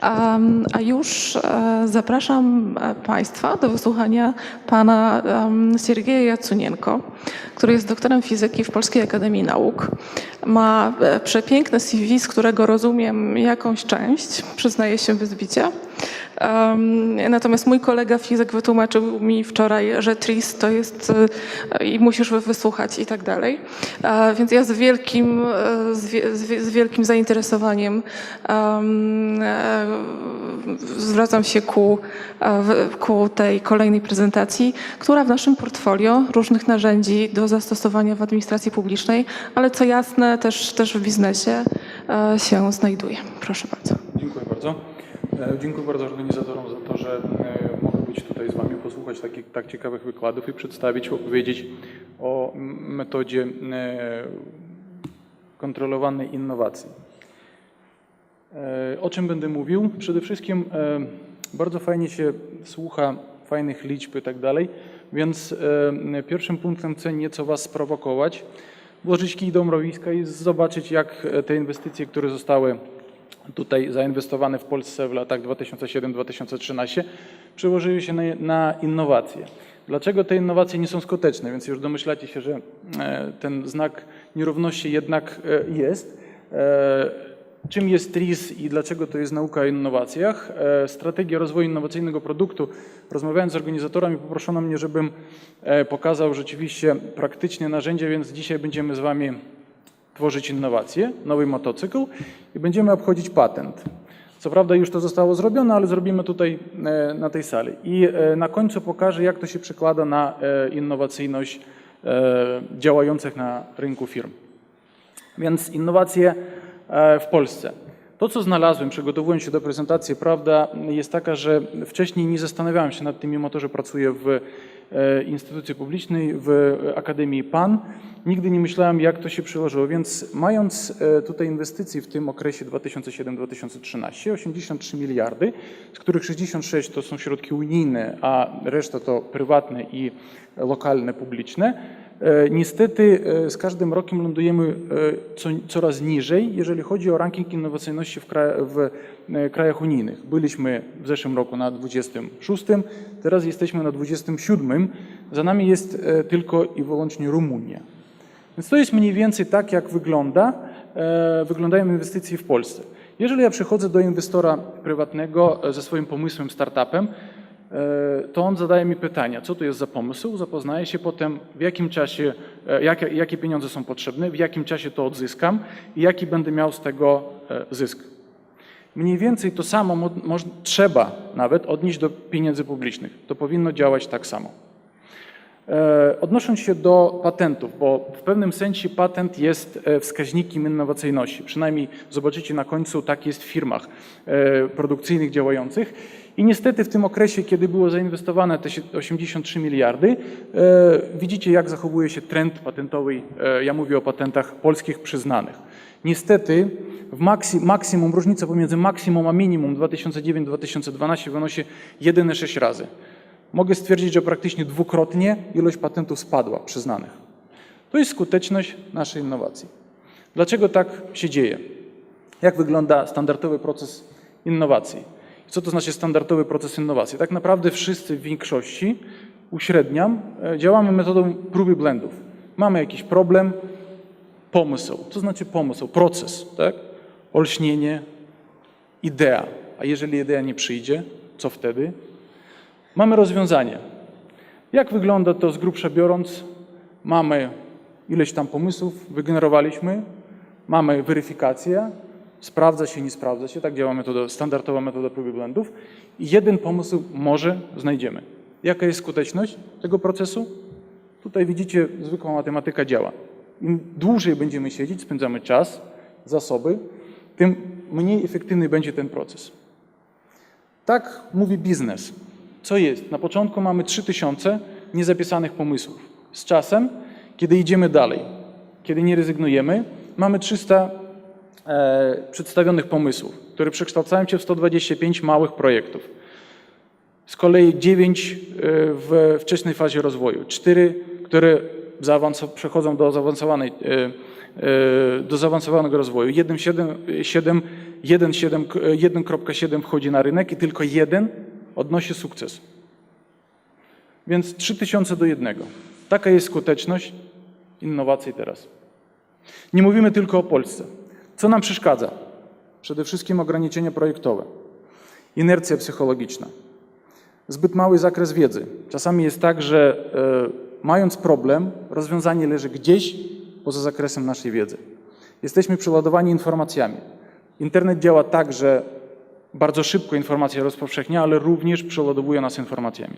A już e, zapraszam e, Państwa do wysłuchania pana Siergieja Jacunienko, który jest doktorem fizyki w Polskiej Akademii Nauk. Ma e, przepiękne CV, z którego rozumiem jakąś część, przyznaję się wyzwicie. Natomiast mój kolega fizyk wytłumaczył mi wczoraj, że TRIS to jest e, i musisz wy- wysłuchać i tak dalej. E, Więc ja z wielkim, e, z wie- z wie- z wielkim zainteresowaniem em, zwracam się ku, ku tej kolejnej prezentacji, która w naszym portfolio różnych narzędzi do zastosowania w administracji publicznej, ale co jasne też, też w biznesie się znajduje. Proszę bardzo. Dziękuję bardzo. E, Dziękuję bardzo organizatorom za to, że e, mogę być tutaj z Wami, posłuchać takich tak ciekawych wykładów i przedstawić, opowiedzieć o metodzie e, kontrolowanej innowacji. O czym będę mówił? Przede wszystkim bardzo fajnie się słucha fajnych liczb i tak dalej, więc pierwszym punktem chcę nieco Was sprowokować, włożyć kij do mrowiska i zobaczyć, jak te inwestycje, które zostały tutaj zainwestowane w Polsce w latach 2007-2013 przełożyły się na, na innowacje. Dlaczego te innowacje nie są skuteczne? Więc już domyślacie się, że e, ten znak nierówności jednak e, jest. E, Czym jest TRIS i dlaczego to jest nauka o innowacjach? Strategia rozwoju innowacyjnego produktu. Rozmawiając z organizatorami, poproszono mnie, żebym pokazał rzeczywiście praktycznie narzędzie, więc dzisiaj będziemy z Wami tworzyć innowacje, nowy motocykl i będziemy obchodzić patent. Co prawda już to zostało zrobione, ale zrobimy tutaj e, na tej sali. I e, na końcu pokażę, jak to się przekłada na e, innowacyjność działających na rynku firm. Więc innowacje w Polsce. To, co znalazłem, przygotowując się do prezentacji, prawda, jest taka, że wcześniej nie zastanawiałem się nad tym, mimo to, że pracuję w instytucji publicznej, w Akademii PAN. Nigdy nie myślałem, jak to się przyłożyło, więc mając e, tutaj inwestycji w tym okresie 2007-2013, 83 miliardy, z których 66 to są środki unijne, a reszta to prywatne i lokalne, publiczne, E, Niestety e, z każdym rokiem lądujemy e, co, coraz niżej, jeżeli chodzi o ranking innowacyjności w, kraj, w e, krajach unijnych. Byliśmy w zeszłym roku na 26, teraz jesteśmy na 27. Za nami jest e, tylko i wyłącznie Rumunia. Więc to jest mniej więcej tak, jak wygląda, e, wyglądają inwestycje w Polsce. Jeżeli ja przychodzę do inwestora prywatnego e, ze swoim pomysłem, startupem, e, to on zadaje mi pytania, co to jest za pomysł, zapoznaję się potem, w jakim czasie, e, jakie, jakie pieniądze są potrzebne, w jakim czasie to odzyskam i jaki będę miał z tego e, zysk. Mniej więcej to samo mo- moż- trzeba nawet odnieść do pieniędzy publicznych. To powinno działać tak samo. E, Odnosząc się do patentów, bo w pewnym sensie patent jest e, wskaźnikiem innowacyjności. Przynajmniej zobaczycie na końcu, tak jest w firmach e, produkcyjnych działających. I niestety w tym okresie, kiedy było zainwestowane te sie- 83 miliardy, e, widzicie jak zachowuje się trend patentowy. e, Ja mówię o patentach polskich przyznanych. Niestety w maksimum, różnica pomiędzy maksimum a minimum 2009-2012 wynosi 1,6 razy. Mogę stwierdzić, że praktycznie dwukrotnie ilość patentów spadła przyznanych. To jest skuteczność naszej innowacji. Dlaczego tak się dzieje? Jak wygląda standardowy proces innowacji? Co to znaczy standardowy proces innowacji? Tak naprawdę wszyscy w większości, uśredniam, e, działamy metodą próby blendów. Mamy jakiś problem, pomysł. Co znaczy pomysł? Proces, tak? Olśnienie, idea. A jeżeli idea nie przyjdzie, co wtedy? Mamy rozwiązanie. Jak wygląda to z grubsza biorąc? Mamy ileś tam pomysłów, wygenerowaliśmy, mamy weryfikację, sprawdza się, nie sprawdza się, tak działa metoda, standardowa metoda próby błędów i jeden pomysł może znajdziemy. Jaka jest skuteczność tego procesu? Tutaj widzicie, zwykła matematyka działa. Im dłużej będziemy siedzieć, spędzamy czas, zasoby, tym mniej efektywny będzie ten proces. Tak mówi biznes. Co jest? Na początku mamy 3000 niezapisanych pomysłów. Z czasem, kiedy idziemy dalej, kiedy nie rezygnujemy, mamy 300 e, przedstawionych pomysłów, które przekształcają się w 125 małych projektów. Z kolei 9 e, w wczesnej fazie rozwoju, 4, które przechodzą do zaawansowanej, e, e, do zaawansowanego rozwoju, 1, 7, 7 1,7 k- 1.7 wchodzi na rynek i tylko jeden odnosi sukces. Więc 3000 do jednego. Taka jest skuteczność innowacji teraz. Nie mówimy tylko o Polsce. Co nam przeszkadza? Przede wszystkim ograniczenia projektowe, inercja psychologiczna, zbyt mały zakres wiedzy. Czasami jest tak, że e, mając problem, rozwiązanie leży gdzieś poza zakresem naszej wiedzy. Jesteśmy przeładowani informacjami. Internet działa tak, że bardzo szybko informacja rozpowszechnia, ale również przeładowuje nas informacjami.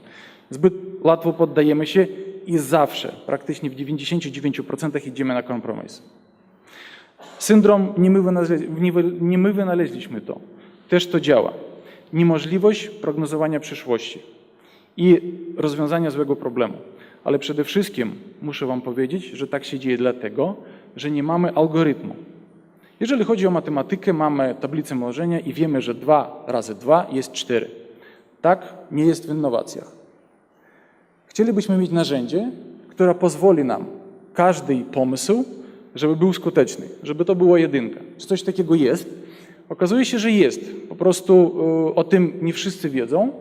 Zbyt łatwo poddajemy się i zawsze, praktycznie w 99% idziemy na kompromis. Syndrom nie my, nie my wynaleźliśmy to. Też to działa. Niemożliwość prognozowania przyszłości i rozwiązania złego problemu. Ale przede wszystkim muszę Wam powiedzieć, że tak się dzieje dlatego, że nie mamy algorytmu. Jeżeli chodzi o matematykę, mamy tablicę mnożenia i wiemy, że 2 razy 2 jest 4. Tak nie jest w innowacjach. Chcielibyśmy mieć narzędzie, które pozwoli nam każdy pomysł, żeby był skuteczny, żeby to była jedynka. Czy coś takiego jest? Okazuje się, że jest. Po prostu y, o tym nie wszyscy wiedzą.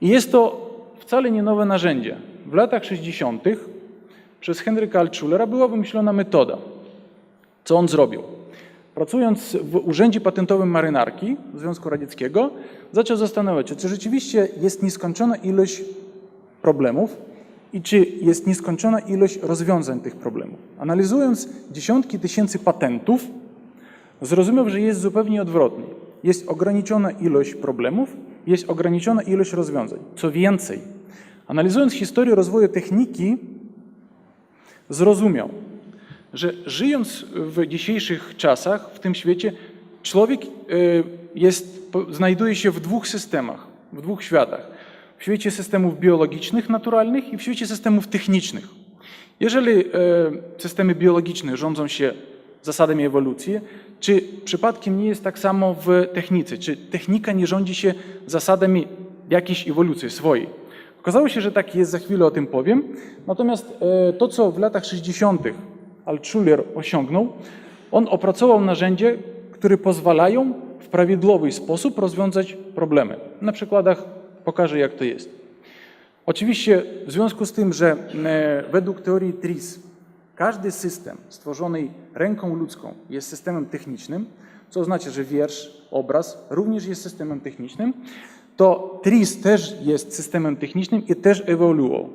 I jest to wcale nie nowe narzędzie. W latach 60. przez Henryka Altschulera była wymyślona metoda. Co on zrobił? Pracując w Urzędzie Patentowym Marynarki Związku Radzieckiego, zaczął zastanawiać się, czy rzeczywiście jest nieskończona ilość problemów i czy jest nieskończona ilość rozwiązań tych problemów. Analizując dziesiątki tysięcy patentów, zrozumiał, że jest zupełnie odwrotnie. Jest ograniczona ilość problemów, jest ograniczona ilość rozwiązań. Co więcej, analizując historię rozwoju techniki, zrozumiał, że żyjąc w dzisiejszych czasach, w tym świecie, człowiek e, jest, znajduje się w dwóch systemach, w dwóch światach. W świecie systemów biologicznych, naturalnych i w świecie systemów technicznych. Jeżeli e, systemy biologiczne rządzą się zasadami ewolucji, czy przypadkiem nie jest tak samo w technice? Czy technika nie rządzi się zasadami jakiejś ewolucji swojej? Okazało się, że tak jest, za chwilę o tym powiem. Natomiast e, to, co w latach 60. Altschuler osiągnął, on opracował narzędzie, które pozwalają w prawidłowy sposób rozwiązać problemy. Na przykładach pokażę, jak to jest. Oczywiście w związku z tym, że e, według teorii TRIS każdy system stworzony ręką ludzką jest systemem technicznym, co oznacza, że wiersz, obraz również jest systemem technicznym, to TRIS też jest systemem technicznym i też ewoluował.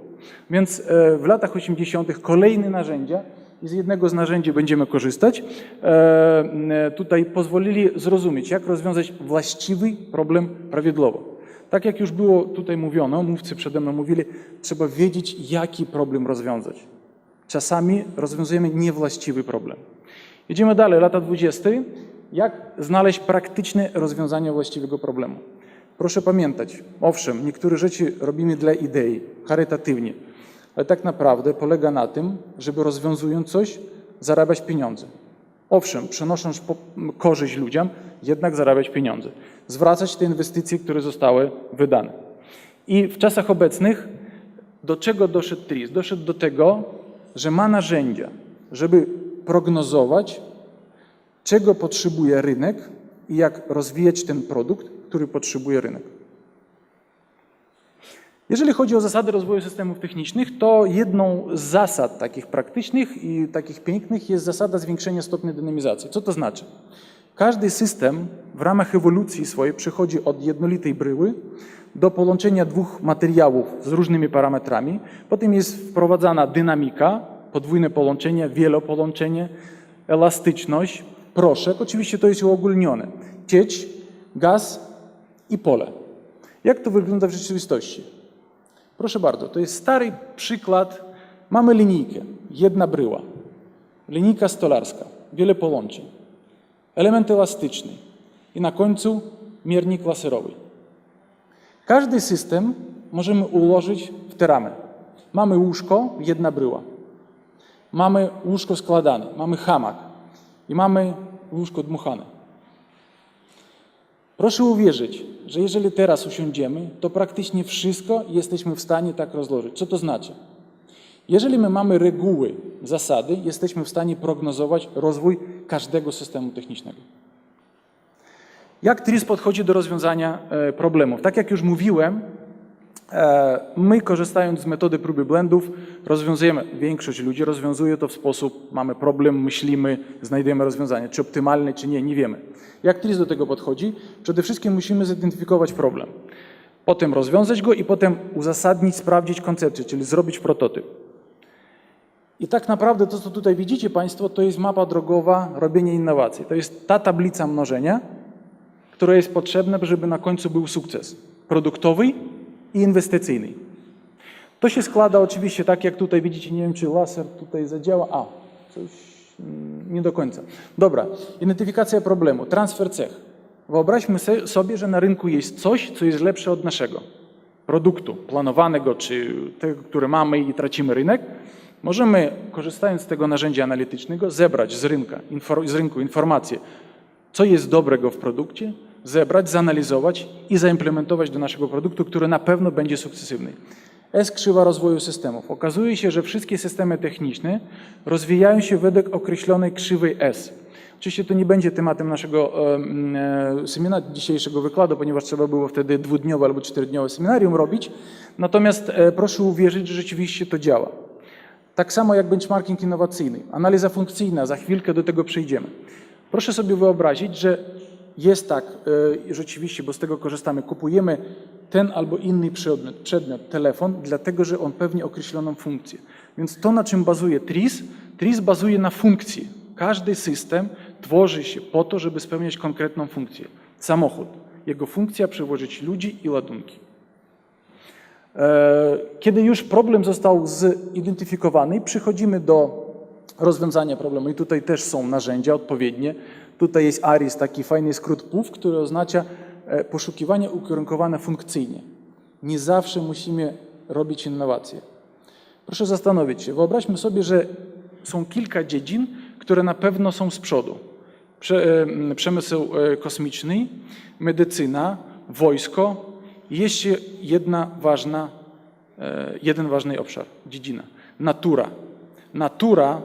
Więc e, w latach 80. kolejne narzędzia i z jednego z narzędzi będziemy korzystać, e, tutaj pozwolili zrozumieć, jak rozwiązać właściwy problem prawidłowo. Tak jak już było tutaj mówiono, mówcy przede mną mówili, trzeba wiedzieć, jaki problem rozwiązać. Czasami rozwiązujemy niewłaściwy problem. Idziemy dalej, lata 20. Jak znaleźć praktyczne rozwiązanie właściwego problemu? Proszę pamiętać, owszem, niektóre rzeczy robimy dla idei, charytatywnie, ale tak naprawdę polega na tym, żeby rozwiązując coś, zarabiać pieniądze. Owszem, przynosząc po- korzyść ludziom, jednak zarabiać pieniądze. Zwracać te inwestycje, które zostały wydane. I w czasach obecnych do czego doszedł TRIS? Doszedł do tego, że ma narzędzia, żeby prognozować, czego potrzebuje rynek i jak rozwijać ten produkt, który potrzebuje rynek. Jeżeli chodzi o zasady rozwoju systemów technicznych, to jedną z zasad takich praktycznych i takich pięknych jest zasada zwiększenia stopnia dynamizacji. Co to znaczy? Każdy system w ramach ewolucji swojej przechodzi od jednolitej bryły do połączenia dwóch materiałów z różnymi parametrami. Potem jest wprowadzana dynamika, podwójne połączenie, wielopołączenie, elastyczność, proszek. Oczywiście to jest uogólnione. Cieć, gaz i pole. Jak to wygląda w rzeczywistości? Proszę bardzo, to jest stary przykład. Mamy linijkę, jedna bryła, linijka stolarska, wiele połączeń, element elastyczny i na końcu miernik laserowy. Każdy system możemy ułożyć w te ramy. Mamy łóżko, jedna bryła. Mamy łóżko składane, mamy hamak i mamy łóżko dmuchane. Proszę uwierzyć, że jeżeli teraz usiądziemy, to praktycznie wszystko jesteśmy w stanie tak rozłożyć. Co to znaczy? Jeżeli my mamy reguły, zasady, jesteśmy w stanie prognozować rozwój każdego systemu technicznego. Jak TRIS podchodzi do rozwiązania e, problemów? Tak jak już mówiłem, e, my korzystając z metody próby błędów rozwiązujemy, większość ludzi rozwiązuje to w sposób, mamy problem, myślimy, znajdujemy rozwiązanie. Czy optymalne, czy nie, nie wiemy. Jak TRIS do tego podchodzi? Przede wszystkim musimy zidentyfikować problem. Potem rozwiązać go i potem uzasadnić, sprawdzić koncepcję, czyli zrobić prototyp. I tak naprawdę to, co tutaj widzicie Państwo, to jest mapa drogowa robienia innowacji. To jest ta tablica mnożenia, która jest potrzebna, żeby na końcu był sukces produktowy i inwestycyjny. To się składa oczywiście tak, jak tutaj widzicie, nie wiem, czy laser tutaj zadziała. A, coś mm, nie do końca. Dobra, identyfikacja problemu, transfer cech. Wyobraźmy sobie, że na rynku jest coś, co jest lepsze od naszego produktu planowanego, czy tego, które mamy i tracimy rynek. Możemy, korzystając z tego narzędzia analitycznego, zebrać z, rynka, z rynku informacje, co jest dobrego w produkcie, zebrać, zanalizować i zaimplementować do naszego produktu, który na pewno będzie sukcesywny. S krzywa rozwoju systemów. Okazuje się, że wszystkie systemy techniczne rozwijają się według określonej krzywej S. Oczywiście to nie będzie tematem naszego e, dzisiejszego wykładu, ponieważ trzeba było wtedy dwudniowe albo czterodniowe seminarium robić. Natomiast e, proszę uwierzyć, że rzeczywiście to działa. Tak samo jak benchmarking innowacyjny, analiza funkcyjna, za chwilkę do tego przejdziemy. Proszę sobie wyobrazić, że jest tak e, rzeczywiście, bo z tego korzystamy, kupujemy ten albo inny przedmiot, przedmiot, telefon, dlatego że on pewnie określoną funkcję. Więc to, na czym bazuje TRIS, TRIS bazuje na funkcji. Każdy system tworzy się po to, żeby spełniać konkretną funkcję. Samochód. Jego funkcja przewozić ludzi i ładunki. E, Kiedy już problem został zidentyfikowany, przychodzimy do rozwiązania problemu. I tutaj też są narzędzia odpowiednie. Tutaj jest ARIS, taki fajny skrót PUF, który oznacza e, poszukiwanie ukierunkowane funkcyjnie. Nie zawsze musimy robić innowacje. Proszę zastanowić się. Wyobraźmy sobie, że są kilka dziedzin, które na pewno są z przodu. E, przemysł kosmiczny, medycyna, wojsko jeszcze jedna ważna, e, jeden ważny obszar, dziedzina. Natura. Natura,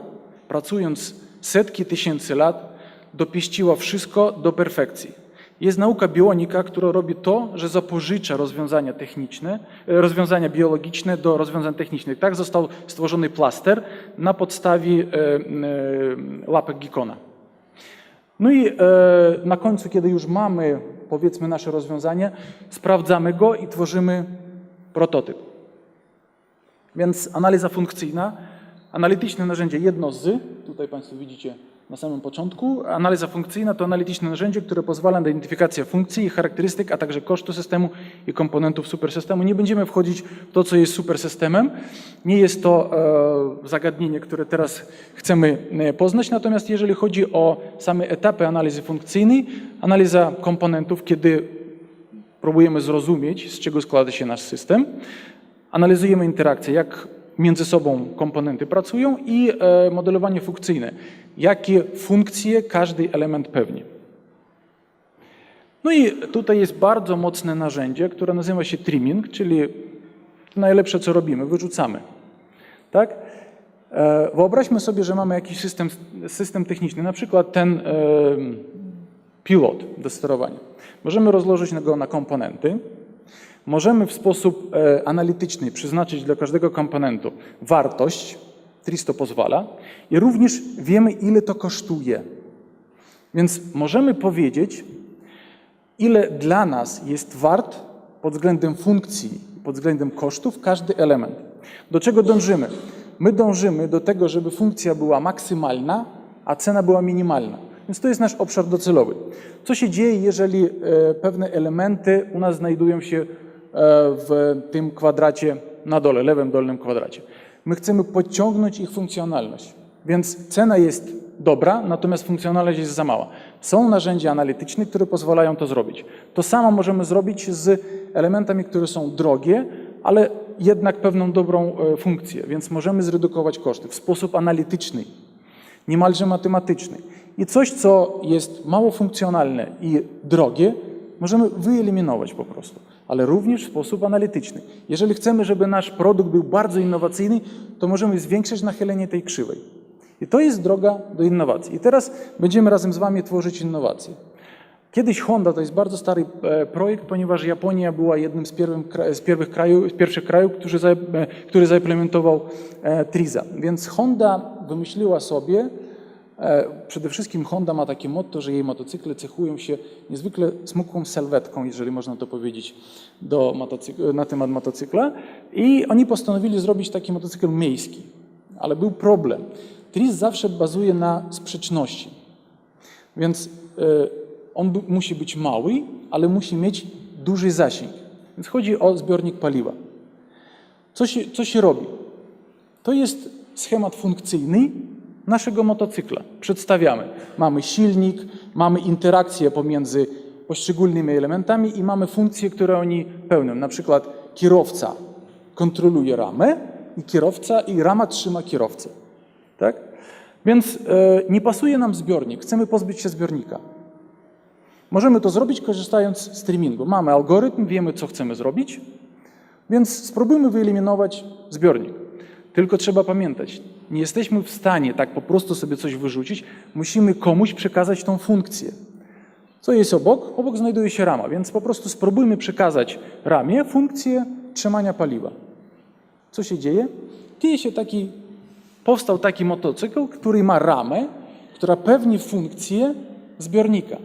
pracując setki tysięcy lat, dopieściła wszystko do perfekcji. Jest nauka bionika, która robi to, że zapożycza rozwiązania techniczne, e, rozwiązania biologiczne do rozwiązań technicznych. Tak został stworzony plaster na podstawie e, łapek Gikona. No i na końcu, kiedy już mamy, powiedzmy, nasze rozwiązanie, sprawdzamy go i tworzymy prototyp. Więc analiza funkcyjna, analityczne narzędzie jedno z, tutaj Państwo widzicie na samym początku, analiza funkcyjna to analityczne narzędzie, które pozwala na identyfikację funkcji i charakterystyk, a także kosztu systemu i komponentów supersystemu. Nie będziemy wchodzić w to, co jest supersystemem. Nie jest to e, zagadnienie, które teraz chcemy e, poznać, natomiast jeżeli chodzi o same etapy analizy funkcyjnej, analiza komponentów, kiedy próbujemy zrozumieć, z czego składa się nasz system, analizujemy interakcje, jak między sobą komponenty pracują i e, modelowanie funkcyjne, jakie funkcje każdy element pełni. No i tutaj jest bardzo mocne narzędzie, które nazywa się trimming, czyli najlepsze co robimy, wyrzucamy. Tak? E, Wyobraźmy sobie, że mamy jakiś system, system techniczny, na przykład ten e, pilot do sterowania. Możemy rozłożyć go na komponenty, Możemy w sposób e, analityczny przeznaczyć dla każdego komponentu wartość, TRIS to pozwala, i również wiemy, ile to kosztuje. Więc możemy powiedzieć, ile dla nas jest wart pod względem funkcji, pod względem kosztów każdy element. Do czego dążymy? My dążymy do tego, żeby funkcja była maksymalna, a cena była minimalna. Więc to jest nasz obszar docelowy. Co się dzieje, jeżeli e, pewne elementy u nas znajdują się w tym kwadracie na dole, lewym dolnym kwadracie? My chcemy podciągnąć ich funkcjonalność. Więc cena jest dobra, natomiast funkcjonalność jest za mała. Są narzędzia analityczne, które pozwalają to zrobić. To samo możemy zrobić z elementami, które są drogie, ale jednak pewną dobrą e, funkcję, więc możemy zredukować koszty w sposób analityczny, niemalże matematyczny. I coś, co jest mało funkcjonalne i drogie, możemy wyeliminować po prostu, ale również w sposób analityczny. Jeżeli chcemy, żeby nasz produkt był bardzo innowacyjny, to możemy zwiększyć nachylenie tej krzywej. I to jest droga do innowacji. I teraz będziemy razem z Wami tworzyć innowacje. Kiedyś Honda to jest bardzo stary e, projekt, ponieważ Japonia była jednym z, pierwszym, kra- z, pierwszych krajów, z pierwszych krajów, który, za, który zaimplementował e, Triza. Więc Honda wymyśliła sobie, przede wszystkim Honda ma takie motto, że jej motocykle cechują się niezwykle smukłą sylwetką, jeżeli można to powiedzieć, do na temat motocykla. I oni postanowili zrobić taki motocykl miejski. Ale był problem. Triz zawsze bazuje na sprzeczności. Więc e, on musi być mały, ale musi mieć duży zasięg. Więc chodzi o zbiornik paliwa. Co się, co się robi? To jest schemat funkcyjny naszego motocykla. Przedstawiamy. Mamy silnik, mamy interakcję pomiędzy poszczególnymi elementami i mamy funkcje, które oni pełnią. Na przykład kierowca kontroluje ramę i kierowca i rama trzyma kierowcę. Tak? Więc e, nie pasuje nam zbiornik, chcemy pozbyć się zbiornika. Możemy to zrobić korzystając z streamingu. Mamy algorytm, wiemy co chcemy zrobić, więc spróbujmy wyeliminować zbiornik. Tylko trzeba pamiętać, nie jesteśmy w stanie tak po prostu sobie coś wyrzucić, musimy komuś przekazać tą funkcję. Co jest obok? Obok znajduje się rama, więc po prostu spróbujmy przekazać ramie funkcję trzymania paliwa. Co się dzieje? Dzieje się taki, powstał taki motocykl, który ma ramę, która pełni funkcję zbiornika.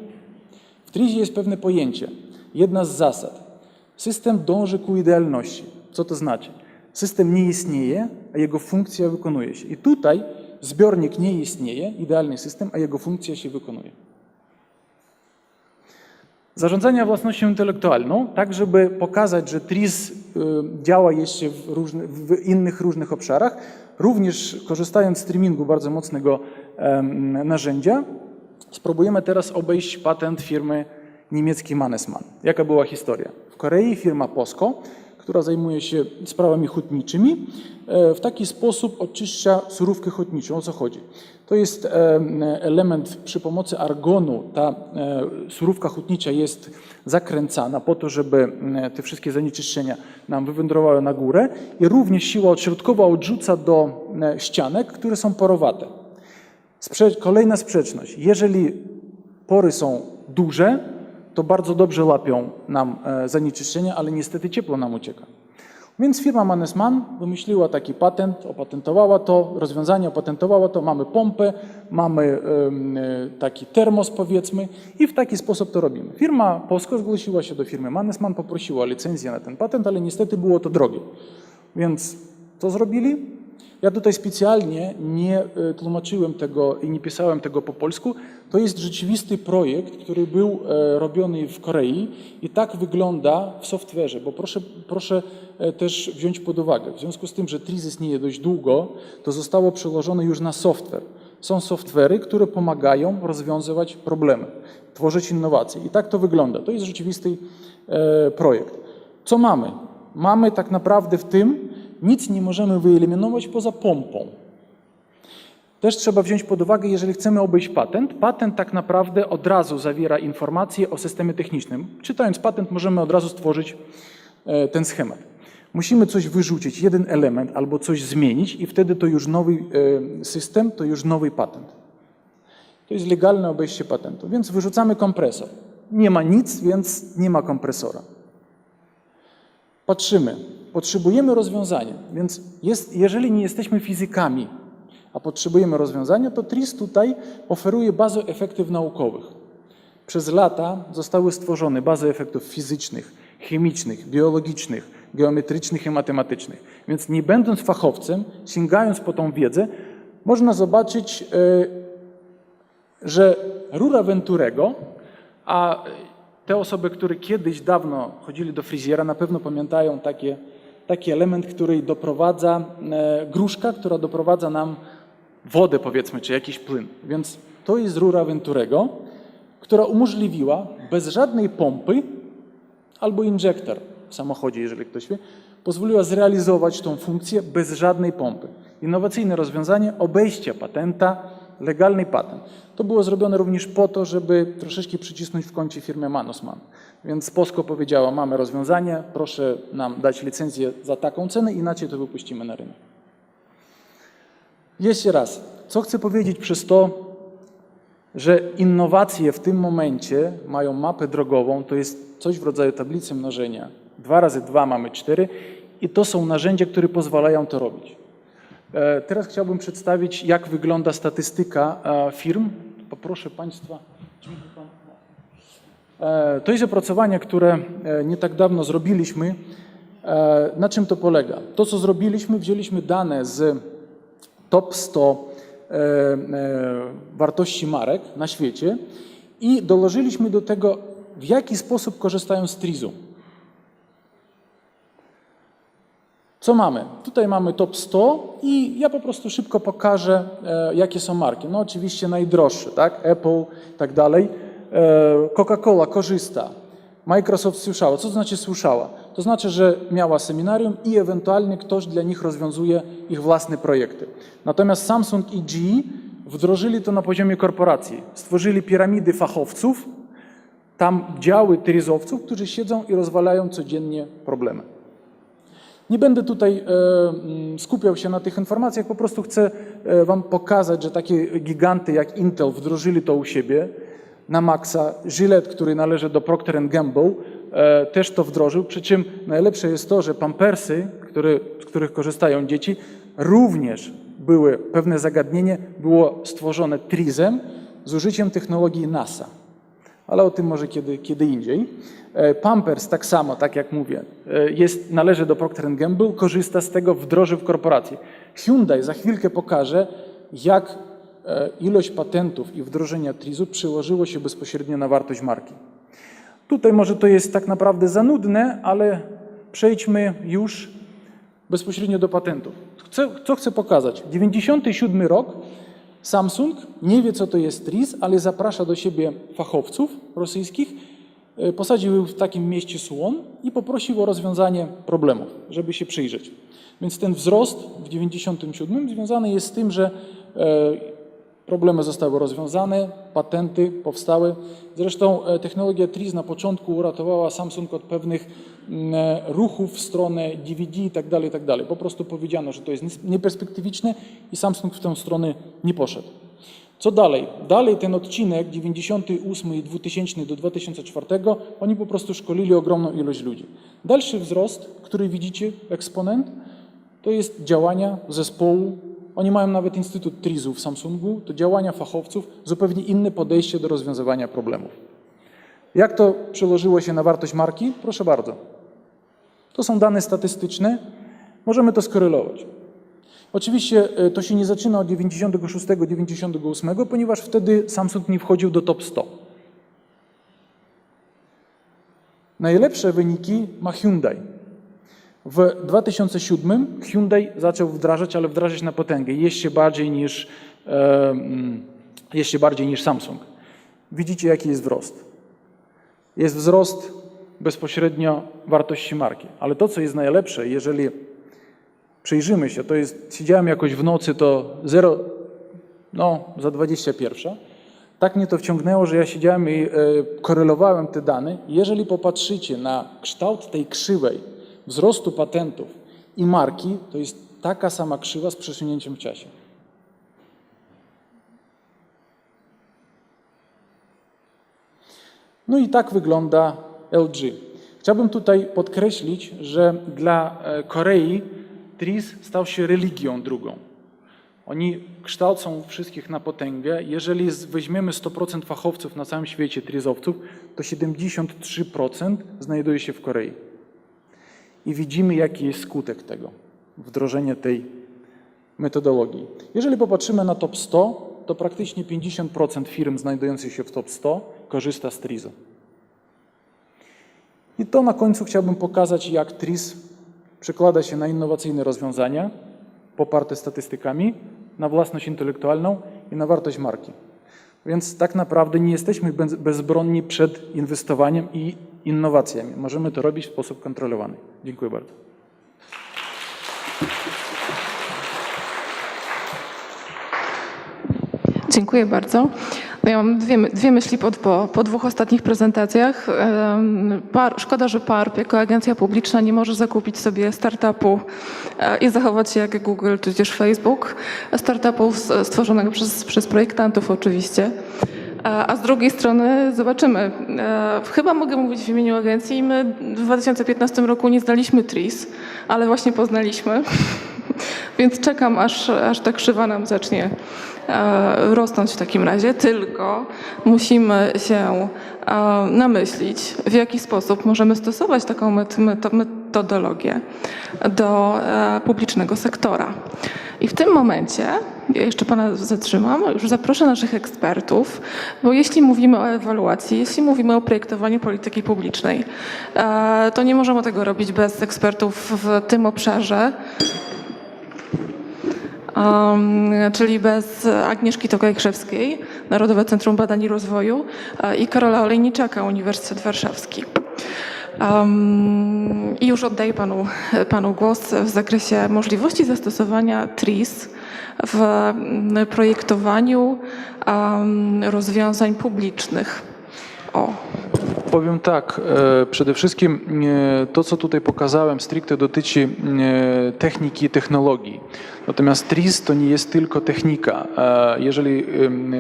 W Trizie jest pewne pojęcie, jedna z zasad. System dąży ku idealności. Co to znaczy? System nie istnieje, a jego funkcja wykonuje się. I tutaj zbiornik nie istnieje, idealny system, a jego funkcja się wykonuje. Zarządzanie własnością intelektualną, tak żeby pokazać, że TRIZ y, działa jeszcze w, różny, w innych różnych obszarach, również korzystając z streamingu bardzo mocnego narzędzia, spróbujemy teraz obejść patent firmy niemieckiej Mannesmann. Jaka była historia? W Korei firma POSCO, która zajmuje się sprawami hutniczymi, e, w taki sposób oczyszcza surówkę hutniczą. O co chodzi? To jest em, element przy pomocy argonu. Ta e, surówka hutnicza jest zakręcana po to, żeby e, te wszystkie zanieczyszczenia nam wywędrowały na górę i również siła odśrodkowa odrzuca do e, ścianek, które są porowate. Sprze- kolejna sprzeczność. Jeżeli pory są duże, to bardzo dobrze łapią nam e, zanieczyszczenia, ale niestety ciepło nam ucieka. Więc firma Mannesmann wymyśliła taki patent, opatentowała to, rozwiązanie opatentowała to, mamy pompę, mamy e, taki termos powiedzmy i w taki sposób to robimy. Firma Polsko zgłosiła się do firmy Mannesmann, poprosiła licencję na ten patent, ale niestety było to drogie. Więc co zrobili? Ja tutaj specjalnie nie e, tłumaczyłem tego i nie pisałem tego po polsku. To jest rzeczywisty projekt, który był e, robiony w Korei i tak wygląda w software'ze, bo proszę, proszę e, też wziąć pod uwagę, w związku z tym, że TRIZ istnieje dość długo, to zostało przełożone już na software. Są software'y, które pomagają rozwiązywać problemy, tworzyć innowacje. I tak to wygląda. To jest rzeczywisty projekt. Co mamy? Mamy tak naprawdę w tym, nic nie możemy wyeliminować poza pompą. Też trzeba wziąć pod uwagę, jeżeli chcemy obejść patent, patent tak naprawdę od razu zawiera informacje o systemie technicznym. Czytając patent możemy od razu stworzyć e, ten schemat. Musimy coś wyrzucić, jeden element albo coś zmienić i wtedy to już nowy e, system, to już nowy patent. To jest legalne obejście patentu, więc wyrzucamy kompresor. Nie ma nic, więc nie ma kompresora. Patrzymy, potrzebujemy rozwiązania, więc jest, jeżeli nie jesteśmy fizykami, a potrzebujemy rozwiązania, to TRIS tutaj oferuje bazę efektów naukowych. Przez lata zostały stworzone bazy efektów fizycznych, chemicznych, biologicznych, geometrycznych i matematycznych. Więc nie będąc fachowcem, sięgając po tą wiedzę, można zobaczyć, e, że rura Venturego, a te osoby, które kiedyś dawno chodzili do fryzjera, na pewno pamiętają takie, taki element, który doprowadza, e, gruszka, która doprowadza nam wodę, powiedzmy, czy jakiś plyn. Więc to jest rura Venturego, która umożliwiła bez żadnej pompy albo injektor w samochodzie, jeżeli ktoś wie, pozwoliła zrealizować tą funkcję bez żadnej pompy. Innowacyjne rozwiązanie obejścia patenta, legalny patent. To było zrobione również po to, żeby troszeczkę przycisnąć w kącie firmę Manusman. Więc Posko powiedziała, mamy rozwiązanie, proszę nam dać licencję za taką cenę, inaczej to wypuścimy na rynek. Jeszcze raz, co chcę powiedzieć przez to, że innowacje w tym momencie mają mapę drogową, to jest coś w rodzaju tablicy mnożenia. 2 razy 2 mamy 4 i to są narzędzia, które pozwalają to robić. E, Teraz chciałbym przedstawić, jak wygląda statystyka e, firm. Poproszę Państwa. E, To jest opracowanie, które e, nie tak dawno zrobiliśmy. E, Na czym to polega? To, co zrobiliśmy, wzięliśmy dane z top 100 e, e, wartości marek na świecie i dołożyliśmy do tego, w jaki sposób korzystają z Trizu. Co mamy? Tutaj mamy top 100 i ja po prostu szybko pokażę, jakie są marki. No oczywiście najdroższe, tak? Apple i tak dalej. E, Coca-Cola korzysta. Microsoft słyszała. Co to znaczy słyszała? To znaczy, że miała seminarium i ewentualnie ktoś dla nich rozwiązuje ich własne projekty. Natomiast Samsung i GE wdrożyli to na poziomie korporacji. Stworzyli piramidy fachowców, tam działy trizowców, którzy siedzą i rozwalają codziennie problemy. Nie będę tutaj e, mm, skupiał się na tych informacjach, po prostu chcę e, Wam pokazać, że takie giganty jak Intel wdrożyli to u siebie na maksa. Gillette, który należy do Procter Gamble, e, też to wdrożył. Przy czym najlepsze jest to, że pampersy, które, z których korzystają dzieci, również były pewne zagadnienie, było stworzone Trizem z użyciem technologii NASA ale o tym może kiedy, kiedy indziej. E, Pampers tak samo, tak jak mówię, e, jest, należy do Procter Gamble, korzysta z tego, wdrożył w korporacji. Hyundai za chwilkę pokaże, jak ilość patentów i wdrożenia TRIZ-u przełożyło się bezpośrednio na wartość marki. Tutaj może to jest tak naprawdę za nudne, ale przejdźmy już bezpośrednio do patentów. Chcę, co chcę pokazać? 97 rok Samsung nie wie, co to jest TRIZ, ale zaprasza do siebie fachowców rosyjskich, e, posadził w takim mieście Suwon i poprosił o rozwiązanie problemów, żeby się przyjrzeć. Więc ten wzrost w 97 związany jest z tym, że e, problemy zostały rozwiązane, patenty powstały. Zresztą e, technologia TRIZ na początku uratowała Samsung od pewnych mm, e, ruchów w stronę DVD i tak dalej, i tak. Po prostu powiedziano, że to jest nieperspektywiczne i Samsung w tę stronę nie poszedł. Co dalej? Dalej ten odcinek 98 i 2000 do 2004 oni po prostu szkolili ogromną ilość ludzi. Dalszy wzrost, który widzicie, eksponent, to jest działania zespołu. Oni mają nawet Instytut TRIZ-u w Samsungu, to działania fachowców, zupełnie inne podejście do rozwiązywania problemów. Jak to przełożyło się na wartość marki? Proszę bardzo. To są dane statystyczne, możemy to skorelować. Oczywiście e, to się nie zaczyna od 96-98, ponieważ wtedy Samsung nie wchodził do top 100. Najlepsze wyniki ma Hyundai. W 2007 Hyundai zaczął wdrażać, ale wdrażać na potęgę, jeszcze bardziej niż, jeszcze bardziej niż Samsung. Widzicie, jaki jest wzrost. Jest wzrost bezpośrednio wartości marki. Ale to, co jest najlepsze, jeżeli przyjrzymy się, to jest, siedziałem jakoś w nocy, to 0, no za 21. Tak mnie to wciągnęło, że ja siedziałem i e, korelowałem te dane. Jeżeli popatrzycie na kształt tej krzywej wzrostu patentów i marki, to jest taka sama krzywa z przesunięciem w czasie. No i tak wygląda LG. Chciałbym tutaj podkreślić, że dla e, Korei TRIZ stał się religią drugą. Oni kształcą wszystkich na potęgę. Jeżeli weźmiemy 100% fachowców na całym świecie trizowców, to 73% znajduje się w Korei. I widzimy, jaki jest skutek tego, wdrożenia tej metodologii. Jeżeli popatrzymy na top 100, to praktycznie 50% firm znajdujących się w top 100 korzysta z TRIZ-u. I to na końcu chciałbym pokazać, jak TRIZ przekłada się na innowacyjne rozwiązania poparte statystykami, na własność intelektualną i na wartość marki. Więc tak naprawdę nie jesteśmy bez- bezbronni przed inwestowaniem i innowacjami. Możemy to robić w sposób kontrolowany. Dziękuję bardzo. Dziękuję bardzo. No ja mam dwie, dwie myśli po, po, po dwóch ostatnich prezentacjach. Par, szkoda, że PARP jako agencja publiczna nie może zakupić sobie startupu e, i zachować się jak Google też Facebook. Startupu s- stworzonego przez, przez projektantów oczywiście. A z drugiej strony zobaczymy. E, Chyba mogę mówić w imieniu agencji. My w 2015 roku nie zdaliśmy TRIS, ale właśnie poznaliśmy. Więc czekam, aż, aż ta krzywa nam zacznie e, rosnąć w takim razie. Tylko musimy się e, namyślić, w jaki sposób możemy stosować taką met- meto- metodologię do publicznego sektora. I w tym momencie, ja jeszcze Pana zatrzymam, już zaproszę naszych ekspertów, bo jeśli mówimy o ewaluacji, jeśli mówimy o projektowaniu polityki publicznej, e, to nie możemy tego robić bez ekspertów w tym obszarze, Um, czyli bez Agnieszki Tokaj-Krzewskiej, Narodowe Centrum Badań i Rozwoju e, i Karola Olejniczaka, Uniwersytet Warszawski. Um, I już oddaję panu, panu głos w zakresie możliwości zastosowania TRIS w mm, projektowaniu rozwiązań publicznych. O, Powiem tak, e, przede wszystkim e, to, co tutaj pokazałem, stricte dotyczy e, techniki i technologii. Natomiast TRIS to nie jest tylko technika. Jeżeli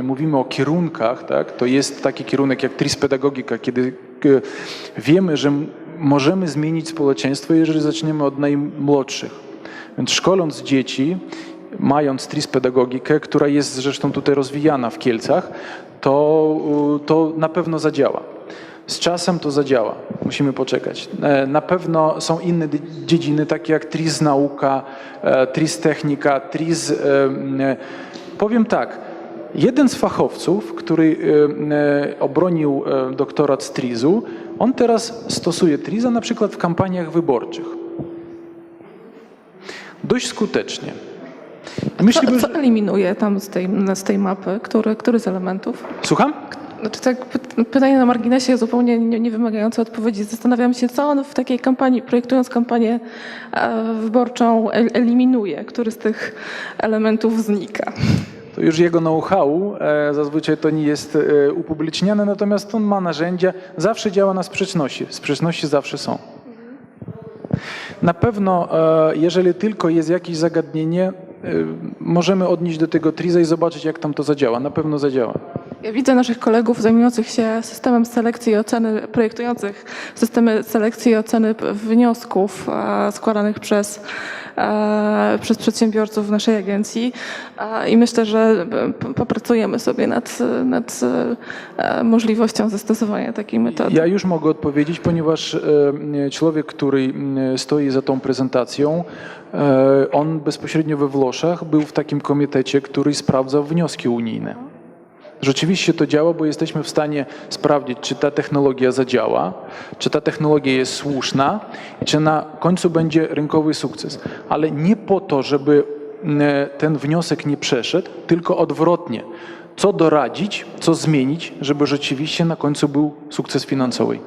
mówimy o kierunkach, tak, to jest taki kierunek jak TRIS pedagogika, kiedy wiemy, że możemy zmienić społeczeństwo, jeżeli zaczniemy od najmłodszych. Więc szkoląc dzieci, mając TRIS pedagogikę, która jest zresztą tutaj rozwijana w Kielcach, to, y, to na pewno zadziała. Z czasem to zadziała. Musimy poczekać. E, Na pewno są inne dziedziny, takie jak TRIS nauka, e, TRIS technika, TRIS... e, Powiem tak, jeden z fachowców, który obronił doktorat z TRIS-u, on teraz stosuje TRIS-a na przykład w kampaniach wyborczych. Dość skutecznie. Myślimy, co, co eliminuje tam z tej, z tej mapy? Który, który z elementów? Słucham? Znaczy tak, py- pytanie na marginesie zupełnie nie, nie wymagające odpowiedzi. Zastanawiam się, co on w takiej kampanii, projektując kampanię e, wyborczą, el, eliminuje, który z tych elementów znika. To już jego know-how, e, zazwyczaj to nie jest e, upubliczniane, natomiast on ma narzędzia, zawsze działa na sprzeczności. Sprzeczności zawsze są. Na pewno, jeżeli tylko jest jakieś zagadnienie, możemy odnieść do tego TRIZA i zobaczyć, jak tam to zadziała. Na pewno zadziała. Ja widzę naszych kolegów zajmujących się systemem selekcji i oceny, projektujących systemy selekcji i oceny wniosków składanych przez, przez przedsiębiorców w naszej agencji e, i myślę, że e, popracujemy sobie nad, nad e, możliwością zastosowania takiej metody. Ja już mogę odpowiedzieć, ponieważ e, człowiek, który stoi za tą prezentacją, e, on bezpośrednio we Włoszech był w takim komitecie, który sprawdzał wnioski unijne. Rzeczywiście to działa, bo jesteśmy w stanie sprawdzić, czy ta technologia zadziała, czy ta technologia jest słuszna i czy na końcu będzie rynkowy sukces. Ale nie po to, żeby m, ten wniosek nie przeszedł, tylko odwrotnie. Co doradzić, co zmienić, żeby rzeczywiście na końcu był sukces finansowy.